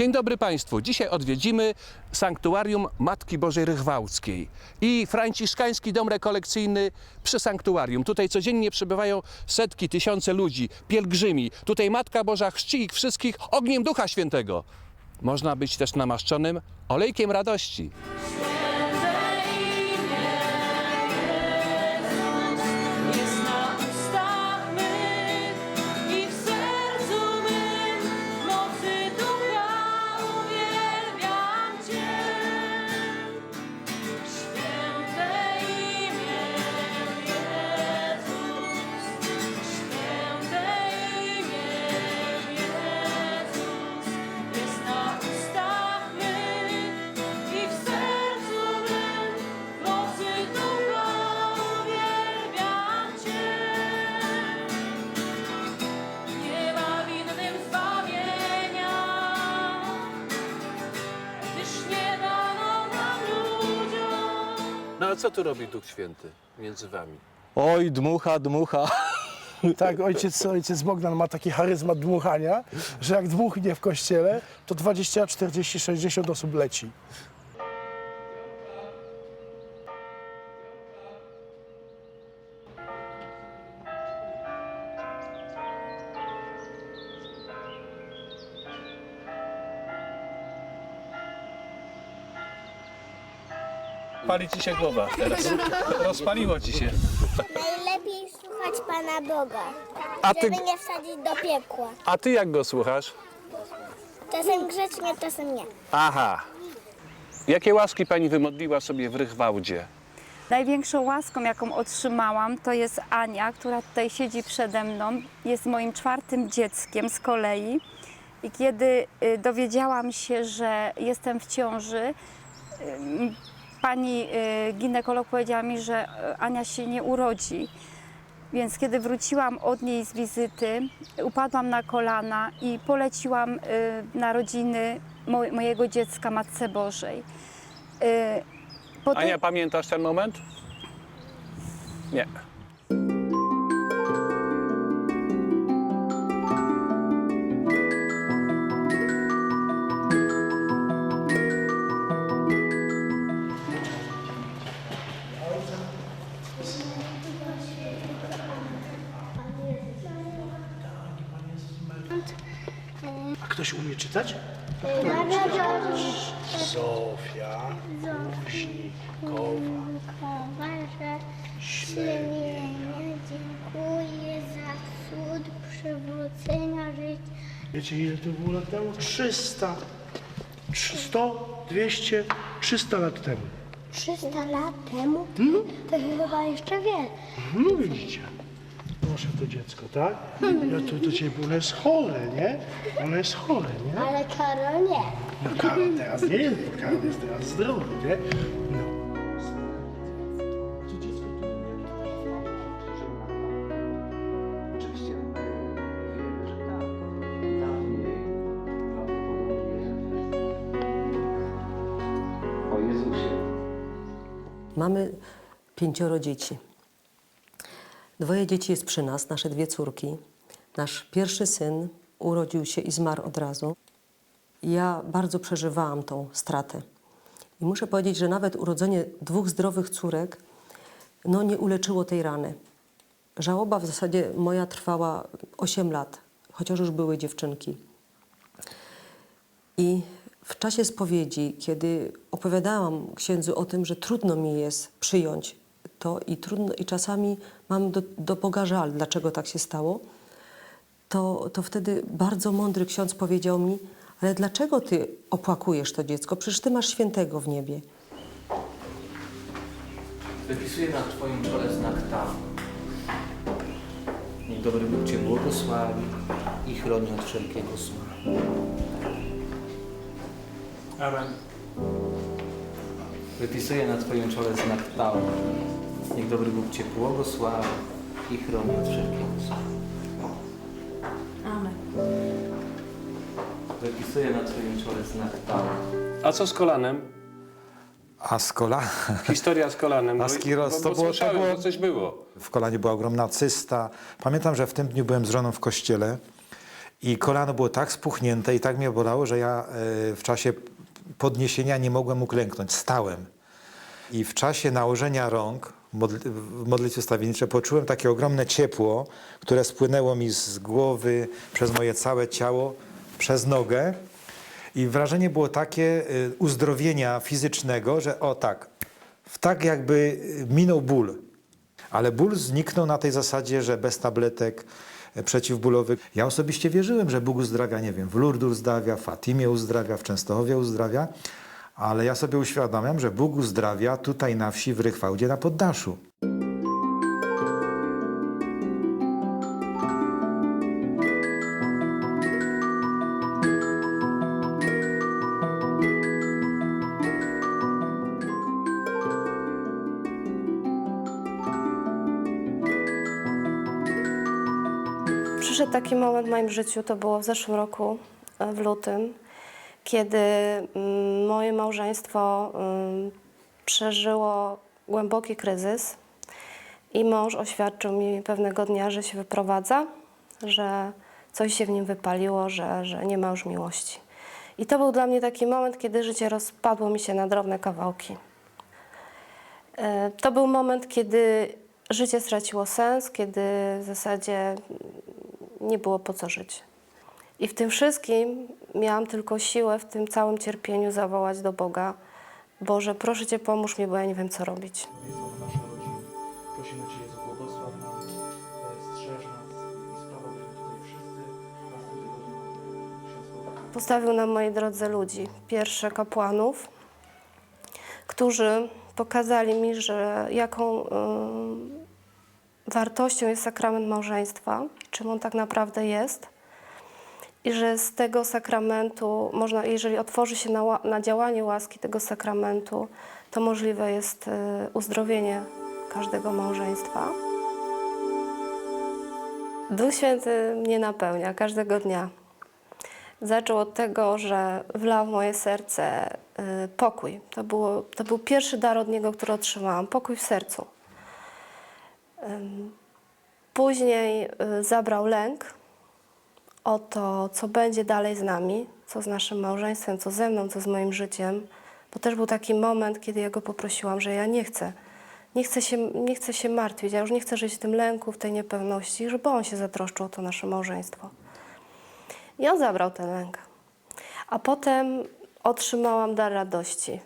Dzień dobry Państwu. Dzisiaj odwiedzimy sanktuarium Matki Bożej Rychwałckiej i franciszkański dom rekolekcyjny przy sanktuarium. Tutaj codziennie przybywają setki, tysiące ludzi, pielgrzymi. Tutaj Matka Boża chrzci ich wszystkich ogniem Ducha Świętego. Można być też namaszczonym olejkiem radości. A co tu robi Duch Święty między Wami? Oj, dmucha, dmucha. Tak, ojciec, ojciec Bogdan ma taki charyzmat dmuchania, że jak dmuchnie w kościele, to 20, 40, 60 osób leci. Pali Ci się głowa teraz. Rozpaliło Ci się. Najlepiej słuchać Pana Boga, A ty, żeby nie wsadzić do piekła. a ty jak go słuchasz? Czasem grzecznie, czasem nie. Aha. Jakie łaski Pani wymodliła sobie w Rychwałdzie? Największą łaską, jaką otrzymałam, to jest Ania, która tutaj siedzi przede mną. Jest moim czwartym dzieckiem z kolei. I kiedy y, dowiedziałam się, że jestem w ciąży, pani y, ginekolog powiedziała mi, że y, Ania się nie urodzi. Więc kiedy wróciłam od niej z wizyty, upadłam na kolana i poleciłam y, narodziny mo- mojego dziecka Matce Bożej. Po tej- Ania, pamiętasz ten moment? Nie. Ktoś umie czytać? Zofia, Muśnikowa. Że Siemienia dziękuję za cud przywrócenia życia. Wiecie ile to było lat temu? 300, 100, 200, 300 lat temu. 300 lat temu? To chyba jeszcze wiele. No widzicie. Proszę to dziecko, tak? Ja to do ciebie, bo ono jest chore, nie? Ono jest chore, nie? Ale Karol nie. No Karol teraz nie jest, bo Karol jest teraz zdrowy, nie? No. Oczywiście wiemy, że tak. Dawniej prawdopodobnie o Jezusie. Mamy pięcioro dzieci. Dwoje dzieci jest przy nas, nasze dwie córki. Nasz pierwszy syn urodził się i zmarł od razu. Ja bardzo przeżywałam tą stratę. I muszę powiedzieć, że nawet urodzenie dwóch zdrowych córek no, nie uleczyło tej rany. Żałoba w zasadzie moja trwała 8 lat, chociaż już były dziewczynki. I w czasie spowiedzi, kiedy opowiadałam księdzu o tym, że trudno mi jest przyjąć to i, trudno, i czasami mam do, do Boga żal, dlaczego tak się stało, to, to wtedy bardzo mądry ksiądz powiedział mi, ale dlaczego ty opłakujesz to dziecko? Przecież ty masz świętego w niebie. Wypisuję na Twoim czole znak tam. Niech dobry Bóg Cię błogosławi i chroni od wszelkiego zła. Amen. Wypisuję na Twoim czole znak tam. Niech dobry Bóg Cię błogosławi i chroni od wszelkiego zła. Amen. Wypisuję na Twoim czole znak tam. A co z kolanem? A z kola Historia z kolanem. A z Kiros, bo- bo to było- to słyszałem, było- że coś było. w kolanie była ogromna cysta. Pamiętam, że w tym dniu byłem z żoną w kościele I kolano było tak spuchnięte i tak mnie bolało, że ja e, w czasie podniesienia nie mogłem uklęknąć. Stałem. I w czasie nałożenia rąk w modlitwie stawienniczej poczułem takie ogromne ciepło, które spłynęło mi z głowy przez moje całe ciało, przez nogę. I wrażenie było takie y, uzdrowienia fizycznego, że o tak, tak jakby y, minął ból. Ale ból zniknął na tej zasadzie, że bez tabletek y, przeciwbólowych. Ja osobiście wierzyłem, że Bóg uzdrawia, nie wiem, w Lourdes uzdrawia, w Fatimie uzdrawia, w Częstochowie uzdrawia, ale ja sobie uświadamiam, że Bóg uzdrawia tutaj na wsi w Rychwałdzie na poddaszu. Przyszedł taki moment w moim życiu, to było w zeszłym roku, e, w lutym, kiedy mm, moje małżeństwo mm, przeżyło głęboki kryzys i mąż oświadczył mi pewnego dnia, że się wyprowadza, że coś się w nim wypaliło, że, że nie ma już miłości. I to był dla mnie taki moment, kiedy życie rozpadło mi się na drobne kawałki. E, To był moment, kiedy życie straciło sens, kiedy w zasadzie nie było po co żyć. I w tym wszystkim miałam tylko siłę w tym całym cierpieniu zawołać do Boga: Boże, proszę Cię, pomóż mi, bo ja nie wiem, co robić. Prosimy Cię, Jezu, błogosław nam, strzeż nas i tutaj wszyscy Postawił na mojej drodze ludzi, pierwsze kapłanów, którzy pokazali mi, że jaką ym, wartością jest sakrament małżeństwa, czym on tak naprawdę jest i że z tego sakramentu można, jeżeli otworzy się na, na działanie łaski tego sakramentu, to możliwe jest y, uzdrowienie każdego małżeństwa. Duch Święty mnie napełnia każdego dnia. Zaczął od tego, że wlał w moje serce y, pokój. To, było, to był pierwszy dar od Niego, który otrzymałam. Pokój w sercu. Później y, zabrał lęk o to, co będzie dalej z nami, co z naszym małżeństwem, co ze mną, co z moim życiem. Bo też był taki moment, kiedy ja go poprosiłam, że ja nie chcę. Nie chcę, się, nie chcę się martwić, ja już nie chcę żyć w tym lęku, w tej niepewności, żeby on się zatroszczył o to nasze małżeństwo. I on zabrał ten lęk. A potem otrzymałam dar radości.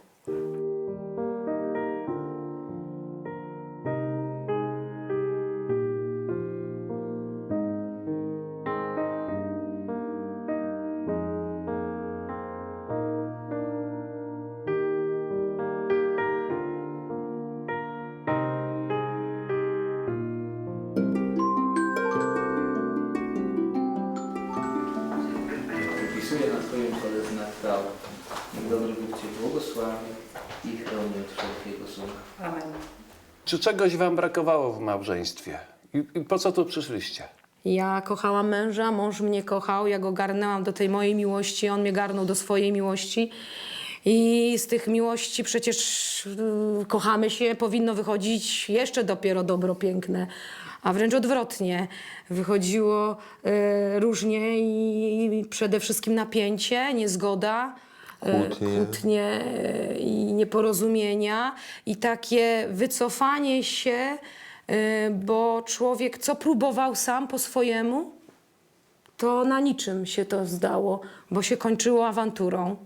Cię błogosławi i chroni od wszelkiego zła. Czy czegoś wam brakowało w małżeństwie? I, i po co tu przyszliście? Ja kochałam męża, mąż mnie kochał, ja go garnęłam do tej mojej miłości, on mnie garnął do swojej miłości. I z tych miłości przecież y, kochamy się, powinno wychodzić jeszcze dopiero dobro piękne, a wręcz odwrotnie. Wychodziło y, różnie i, i przede wszystkim napięcie, niezgoda. Y, Kłótnie. kłótnie y, i nieporozumienia i takie wycofanie się, y, bo człowiek co próbował sam po swojemu, to na niczym się to zdało, bo się kończyło awanturą.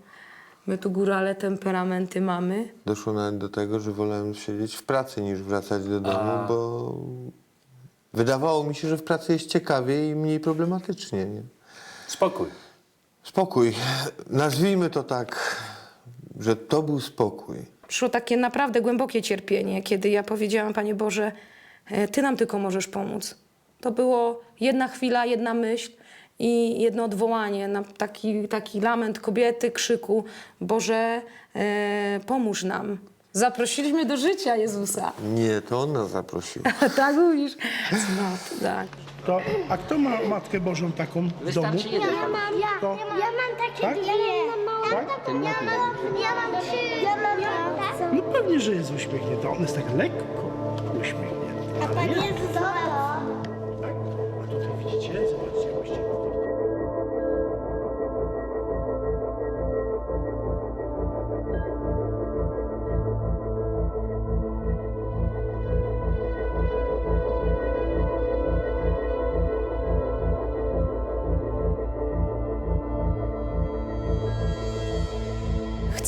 My tu górale temperamenty mamy. Doszło nawet do tego, że wolałem siedzieć w pracy niż wracać do domu, bo wydawało mi się, że w pracy jest ciekawiej i mniej problematycznie. Nie? Spokój. Spokój. Nazwijmy to tak, że to był spokój. Przyszło takie naprawdę głębokie cierpienie, kiedy ja powiedziałam, Panie Boże, e, Ty nam tylko możesz pomóc. To było jedna chwila, jedna myśl i jedno odwołanie, na taki, taki lament kobiety, krzyku, Boże, e, pomóż nam. Zaprosiliśmy do życia Jezusa. Nie, to on nas zaprosił. tak mówisz? No, tak. To, a kto ma Matkę Bożą taką w domu? Ja mam, ja, To- ja mam takie Tak? dwie. Ja mam, ja mam, ja mam trzy. Ja mam No pewnie, że jest uśmiechnięta. Ona jest tak lekko uśmiechnięta. A pan jest za A tutaj widzicie? Zobaczcie,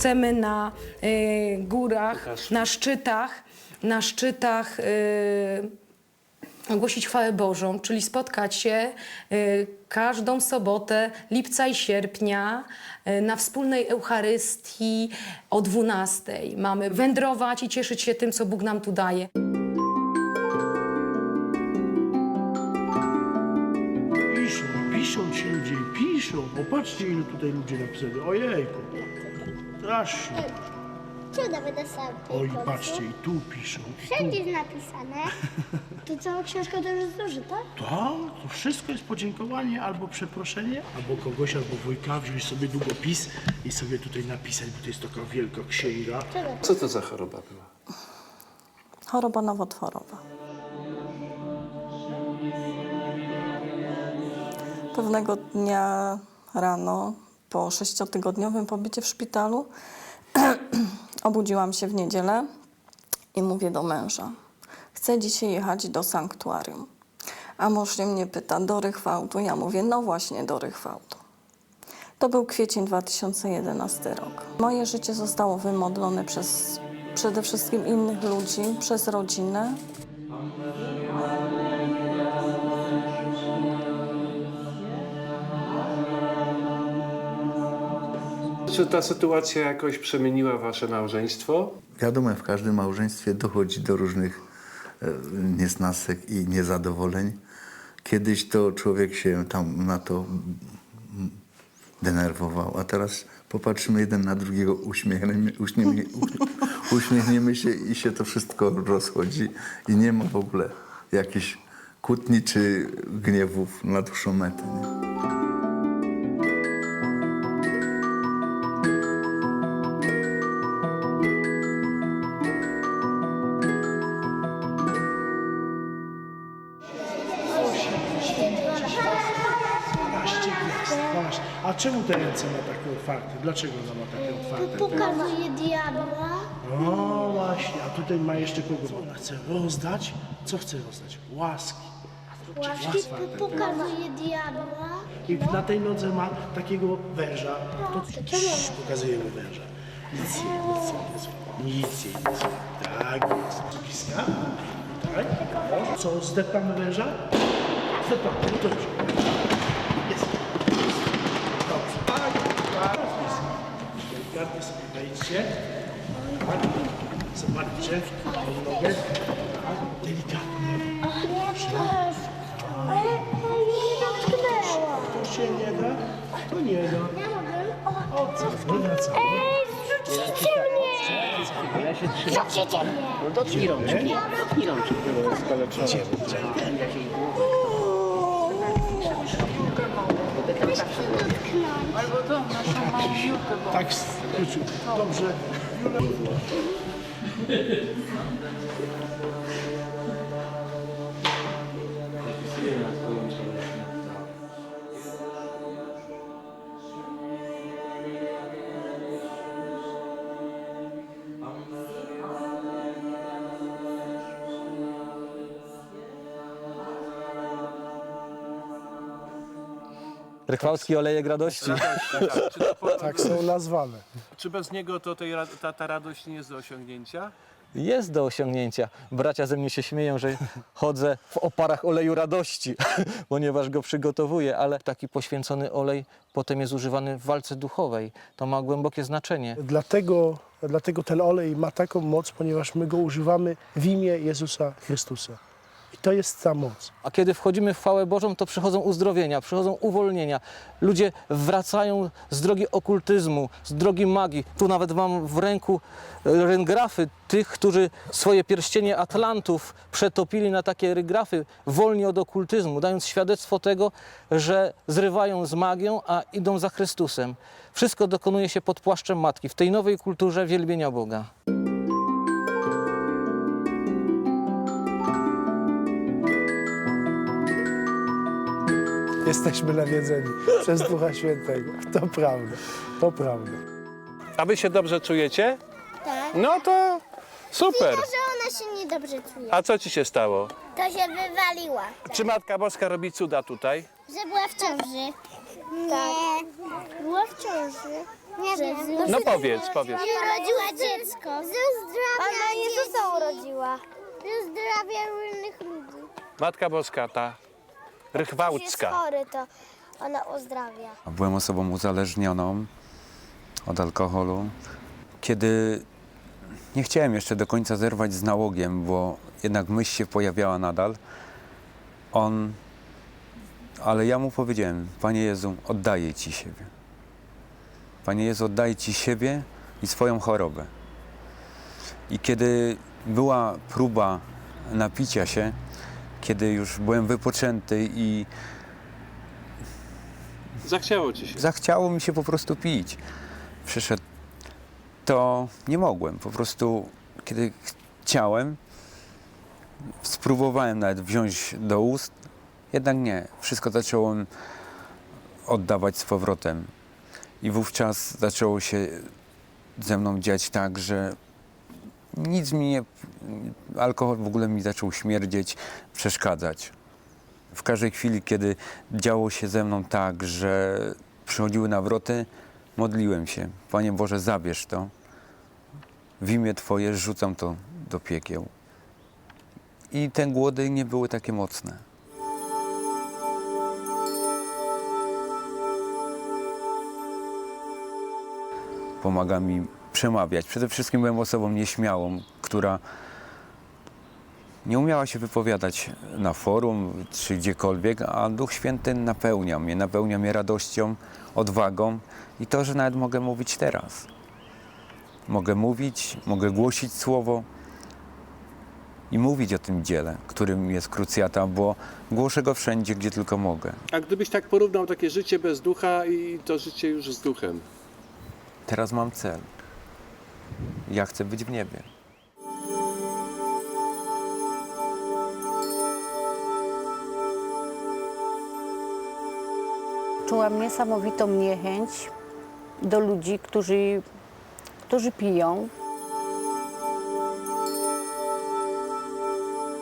chcemy na y, górach, na szczytach, na szczytach y, ogłosić chwałę Bożą, czyli spotkać się y, każdą sobotę lipca i sierpnia y, na wspólnej Eucharystii o 12. Mamy wędrować i cieszyć się tym, co Bóg nam tu daje. Piszą, piszą ci ludzie, piszą. Popatrzcie, ile tutaj ludzie napisali. Ojejku. Strasznie. Cuda będę sam. Oj, patrzcie, i tu piszą. i tu. Wszędzie jest napisane. To cała książka to już jest zużyta? Tak, to wszystko jest podziękowanie albo przeproszenie, albo kogoś, albo wujka wziąć sobie długopis i sobie tutaj napisać, bo to jest taka wielka księga. Co to za choroba była? Choroba nowotworowa. Pewnego dnia rano, po sześciotygodniowym pobycie w szpitalu, obudziłam się w niedzielę i mówię do męża: Chcę dzisiaj jechać do sanktuarium. A mąż się mnie pyta: do Rychwałtu? Ja mówię: No właśnie, do Rychwałtu. To był kwiecień 2011 rok. Moje życie zostało wymodlone przez przede wszystkim innych ludzi, przez rodzinę. Czy ta sytuacja jakoś przemieniła wasze małżeństwo? Wiadomo, w każdym małżeństwie dochodzi do różnych e, niesnasek i niezadowoleń. Kiedyś to człowiek się tam na to denerwował, a teraz popatrzymy jeden na drugiego, uśmiechniemy, uśmiechniemy, uśmiechniemy się i się to wszystko rozchodzi i nie ma w ogóle jakichś kłótni czy gniewów na dłuższą metę. Nie? Czemu te ręce ma takie otwarte? Dlaczego ona ma takie otwarte? Pokazuje diabła. No właśnie, a tutaj ma jeszcze kogo? Ona chce rozdać. Co chce rozdać? Łaski. Łaski pokazuje diabła. I na tej nodze ma takiego węża. To Cii, pokazujemy węża. Nic jej, nic jej. Nic jej. Tak jest. Piska? Tak? O, Co, zdeptamy węża? Zdeptamy, no to już. Jest. Dobrze. Tak, tak. Delikatnie Tak. Zobaczcie. Tą nogę. Tak. Delikatnie. Ale nie dotknęła. To się nie da, to nie da. Ja mogę? O co? Wracamy. Ej, zrzucicie mnie! Ja się trzymam. Zrzucicie mnie! No dotknij rączki. Dotknij rączki. Tak, skrócił. Dobrze. Rychwałski olejek radości. Czy, to po, Tak są nazwane. czy bez niego to tej, ra- ta, ta radość nie jest do osiągnięcia? Jest do osiągnięcia. Bracia ze mnie się śmieją, że chodzę w oparach oleju radości, ponieważ go przygotowuję, ale taki poświęcony olej potem jest używany w walce duchowej. To ma głębokie znaczenie. Dlatego, dlatego ten olej ma taką moc, ponieważ my go używamy w imię Jezusa Chrystusa. I to jest ta moc. A kiedy wchodzimy w chwałę Bożą, to przychodzą uzdrowienia, przychodzą uwolnienia. Ludzie wracają z drogi okultyzmu, z drogi magii. Tu nawet mam w ręku ryngrafy tych, którzy swoje pierścienie Atlantów przetopili na takie rygrafy, wolni od okultyzmu, dając świadectwo tego, że zrywają z magią, a idą za Chrystusem. Wszystko dokonuje się pod płaszczem Matki, w tej nowej kulturze wielbienia Boga. Jesteśmy nawiedzeni przez Ducha Świętego. To prawda, to prawda. A wy się dobrze czujecie? Tak. No to super. Tylko, że ona się niedobrze czuje. A co ci się stało? To się wywaliła. Czy Matka Boska robi cuda tutaj? Że była w ciąży. Nie. Była w ciąży. Nie wiem. No powiedz, powiedz. urodziła dziecko. Ona Jezusa urodziła. Zdrawia różnych ludzi. Matka Boska, ta Jest rychwałcka. chory, to ona uzdrawia. Byłem osobą uzależnioną od alkoholu. Kiedy nie chciałem jeszcze do końca zerwać z nałogiem, bo jednak myśl się pojawiała nadal, on, ale ja mu powiedziałem, Panie Jezu, oddaję Ci siebie. Panie Jezu, oddaję Ci siebie i swoją chorobę. I kiedy była próba napicia się, kiedy już byłem wypoczęty i Zachciało ci się. Zachciało mi się po prostu pić. Przyszedł, to nie mogłem. Po prostu, kiedy chciałem, spróbowałem nawet wziąć do ust, jednak nie. Wszystko zacząłem oddawać z powrotem. I wówczas zaczęło się ze mną dziać tak, że nic mi nie. Alkohol w ogóle mi zaczął śmierdzieć, przeszkadzać. W każdej chwili, kiedy działo się ze mną tak, że przychodziły nawroty, modliłem się. Panie Boże, zabierz to. W imię Twoje rzucam to do piekieł. I te głody nie były takie mocne. Pomaga mi przemawiać. Przede wszystkim byłem osobą nieśmiałą, która nie umiała się wypowiadać na forum czy gdziekolwiek, a Duch Święty napełnia mnie, napełnia mnie radością, odwagą i to, że nawet mogę mówić teraz. Mogę mówić, mogę głosić słowo i mówić o tym dziele, którym jest krucjata, bo głoszę go wszędzie, gdzie tylko mogę. A gdybyś tak porównał takie życie bez ducha i to życie już z duchem? Teraz mam cel. Ja chcę być w niebie. Czułam niesamowitą niechęć do ludzi, którzy, którzy piją.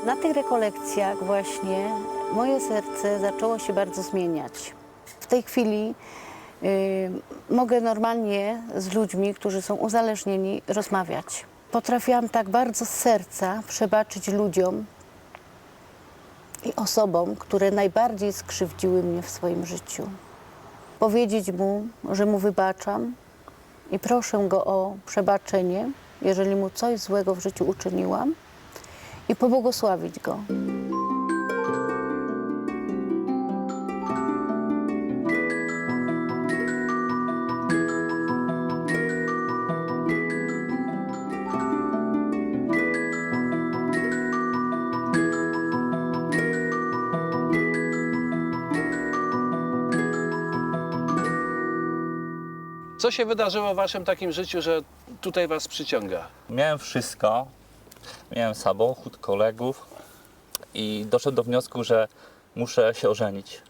Na tych rekolekcjach właśnie moje serce zaczęło się bardzo zmieniać. W tej chwili mogę normalnie z ludźmi, którzy są uzależnieni, rozmawiać. Potrafiłam tak bardzo z serca przebaczyć ludziom i osobom, które najbardziej skrzywdziły mnie w swoim życiu powiedzieć mu, że mu wybaczam i proszę go o przebaczenie, jeżeli mu coś złego w życiu uczyniłam, i pobłogosławić go. Co się wydarzyło w waszym takim życiu, że tutaj was przyciąga? Miałem wszystko. Miałem samochód, kolegów i doszedłem do wniosku, że muszę się ożenić.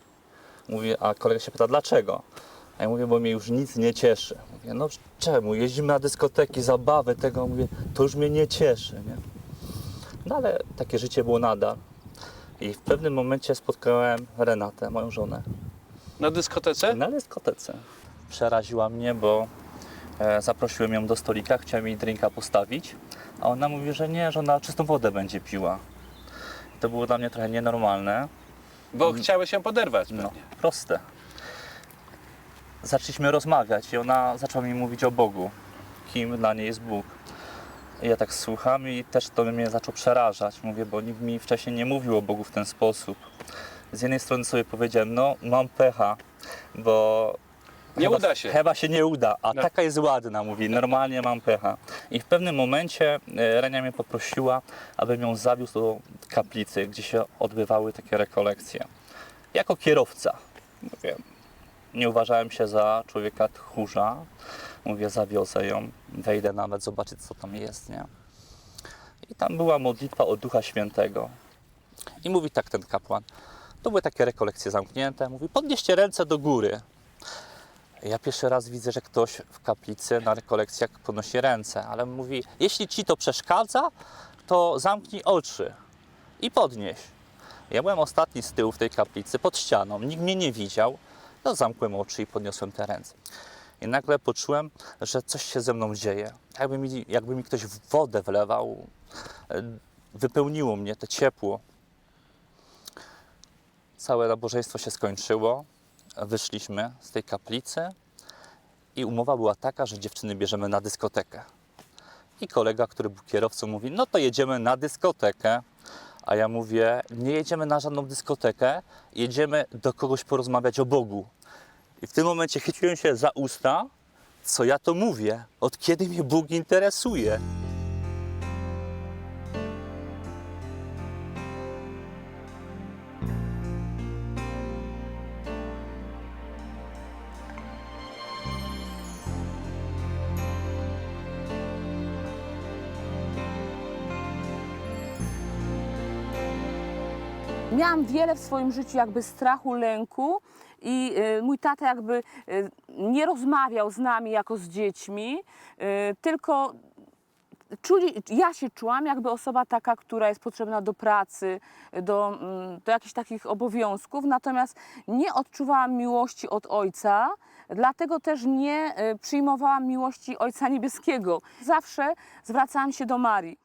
Mówię, a kolega się pyta, dlaczego? A ja mówię, bo mnie już nic nie cieszy. Mówię, no czemu? Jeździmy na dyskoteki, zabawy, tego. Mówię, to już mnie nie cieszy, nie? No ale takie życie było nadal. I w pewnym momencie spotkałem Renatę, moją żonę. Na dyskotece? Na dyskotece. Przeraziła mnie, bo e, zaprosiłem ją do stolika, chciałem jej drinka postawić, a ona mówi, że nie, że ona czystą wodę będzie piła. To było dla mnie trochę nienormalne. Bo chciałeś się poderwać No, pewnie. proste. Zaczęliśmy rozmawiać i ona zaczęła mi mówić o Bogu, kim dla niej jest Bóg. I ja tak słucham i też to mnie zaczął przerażać. Mówię, bo nikt mi wcześniej nie mówił o Bogu w ten sposób. Z jednej strony sobie powiedziałem, no mam pecha, bo Nie chyba, uda się. Chyba się nie uda, a No. taka jest ładna, mówi, normalnie mam pecha. I w pewnym momencie e, Renia mnie poprosiła, abym ją zawiózł do kaplicy, gdzie się odbywały takie rekolekcje. Jako kierowca. Mówię, nie uważałem się za człowieka tchórza. Mówię, zawiozę ją, wejdę nawet, zobaczyć co tam jest, nie? I tam była modlitwa o Ducha Świętego. I mówi tak ten kapłan, to były takie rekolekcje zamknięte, mówi, podnieście ręce do góry. Ja pierwszy raz widzę, że ktoś w kaplicy na rekolekcjach podnosi ręce, ale mówi, jeśli ci to przeszkadza, to zamknij oczy i podnieś. Ja byłem ostatni z tyłu w tej kaplicy, pod ścianą, nikt mnie nie widział. No zamkłem oczy i podniosłem te ręce. I nagle poczułem, że coś się ze mną dzieje. Jakby mi, jakby mi ktoś wodę wlewał. Wypełniło mnie to ciepło. Całe nabożeństwo się skończyło. Wyszliśmy z tej kaplicy i umowa była taka, że dziewczyny bierzemy na dyskotekę. I kolega, który był kierowcą, mówi: No to jedziemy na dyskotekę. A ja mówię: Nie jedziemy na żadną dyskotekę, jedziemy do kogoś porozmawiać o Bogu. I w tym momencie chyciłem się za usta, co ja to mówię, od kiedy mnie Bóg interesuje. Miałam wiele w swoim życiu jakby strachu, lęku i y, mój tata jakby y, nie rozmawiał z nami jako z dziećmi, y, tylko czuli, ja się czułam jakby osoba taka, która jest potrzebna do pracy, do, mm, do jakichś takich obowiązków, natomiast nie odczuwałam miłości od ojca, dlatego też nie przyjmowałam miłości Ojca Niebieskiego. Zawsze zwracałam się do Marii.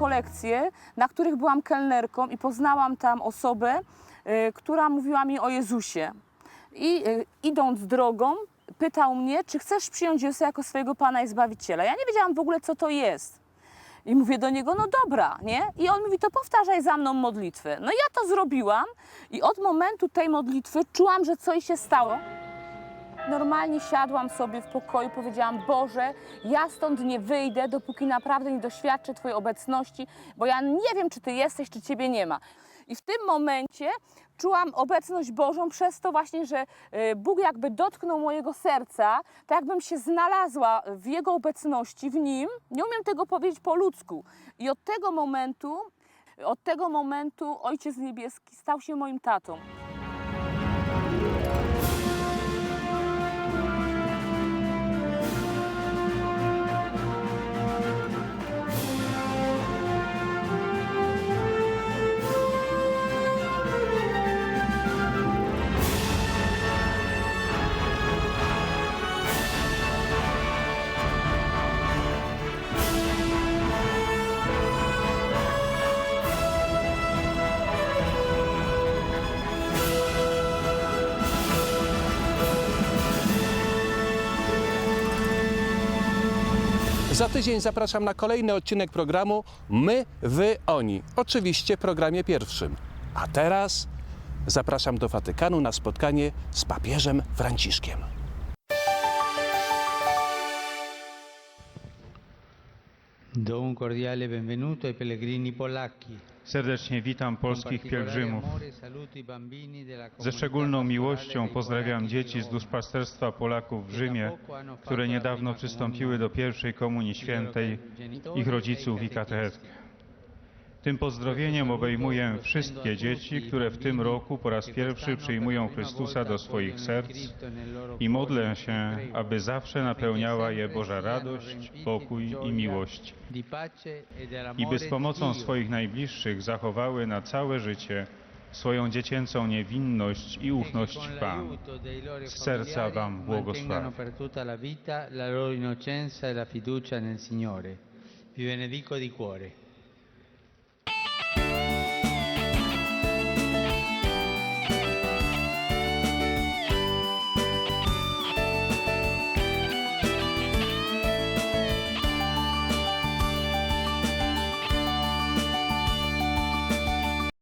Rekolekcje, na których byłam kelnerką i poznałam tam osobę, y, która mówiła mi o Jezusie. I y, idąc drogą, pytał mnie, czy chcesz przyjąć Jezusa jako swojego Pana i Zbawiciela. Ja nie wiedziałam w ogóle, co to jest. I mówię do niego, no dobra, nie? I on mówi, to powtarzaj za mną modlitwę. No ja to zrobiłam i od momentu tej modlitwy czułam, że coś się stało. Normalnie siadłam sobie w pokoju, powiedziałam: Boże, ja stąd nie wyjdę, dopóki naprawdę nie doświadczę Twojej obecności, bo ja nie wiem, czy Ty jesteś, czy Ciebie nie ma. I w tym momencie czułam obecność Bożą przez to właśnie, że y, Bóg jakby dotknął mojego serca, tak jakbym się znalazła w Jego obecności, w Nim. Nie umiem tego powiedzieć po ludzku. I od tego momentu, od tego momentu Ojciec Niebieski stał się moim tatą. Za tydzień zapraszam na kolejny odcinek programu My, Wy, Oni. Oczywiście programie pierwszym. A teraz zapraszam do Watykanu na spotkanie z papieżem Franciszkiem. Do un cordiale benvenuto ai pellegrini polacchi. Serdecznie witam polskich pielgrzymów. Ze szczególną miłością pozdrawiam dzieci z duszpasterstwa Polaków w Rzymie, które niedawno przystąpiły do pierwszej Komunii Świętej, ich rodziców i katechetkę. Tym pozdrowieniem obejmuję wszystkie dzieci, które w tym roku po raz pierwszy przyjmują Chrystusa do swoich serc i modlę się, aby zawsze napełniała je Boża radość, pokój i miłość i by z pomocą swoich najbliższych zachowały na całe życie swoją dziecięcą niewinność i ufność w Panu. Z serca Wam błogosławię. e. Vi benedico di cuore.